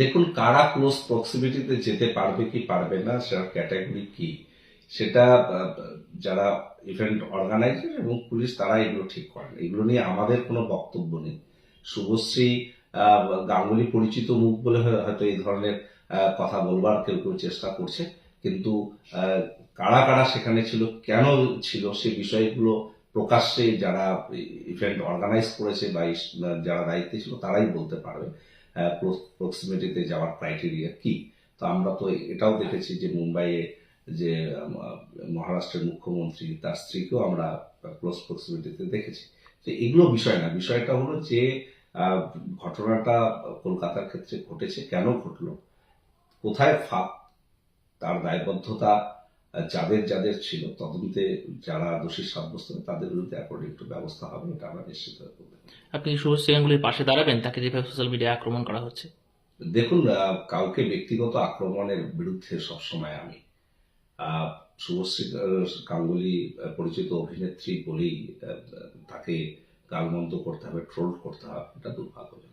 দেখুন, কারা ক্লোজ প্রক্সিমিটিতে যেতে পারবে কি পারবে না সেটার ক্যাটাগরি কি? সেটা যারা ইভেন্ট অর্গানাইজার এবং পুলিশ, তারা এগুলো ঠিক করেন। এগুলো নিয়ে আমাদের কোনো বক্তব্য নেই। শুভশ্রী গাঙ্গুলি পরিচিত মুখ বলে হয়তো এই ধরনের কথা বলবার কেউ কেউ চেষ্টা করছে। কিন্তু কারা কারা সেখানে ছিল, কেন ছিল, সে বিষয়গুলো প্রকাশ্যে যারা ইভেন্ট অর্গানাইজ করেছে বা যারা দায়িত্বে ছিল, তারাই বলতে পারবে। প্রক্সিমিটিতে যাওয়ার ক্রাইটেরিয়া কি? তো আমরা তো এটাও দেখেছি যে মুম্বাইয়ে যে মহারাষ্ট্রের মুখ্যমন্ত্রী, তার স্ত্রীকেও আমরা ক্লোজ প্রক্সিমিটিতে দেখেছি। তো এগুলো বিষয় না, বিষয়টা হলো যে ঘটনাটা কলকাতার ক্ষেত্রে ঘটেছে। কেন ঘটলো? কোথায় ফাঁক? তার দায়বদ্ধতা? যাদের যাদের ছিল তদন্তে যারা দোষী সাব্যস্ত হবে, তাদের বিরুদ্ধে অ্যাকর্ডিং টু ব্যবস্থা হবে এটা আমরা নিশ্চিত আপনি শুভশ্রী গাঙ্গুলির পাশে দাঁড়াবেন তাকে যেভাবে সোশ্যাল মিডিয়ায় আক্রমণ করা হচ্ছে। দেখুন কাউকে ব্যক্তিগত আক্রমণের বিরুদ্ধে সবসময় আমি শুভশ্রী গাঙ্গুলি পরিচিত অভিনেত্রী বলেই তাকে গালমন্দ করতে হবে ট্রোল করতে হবে এটা দুর্ভাগ্যজনক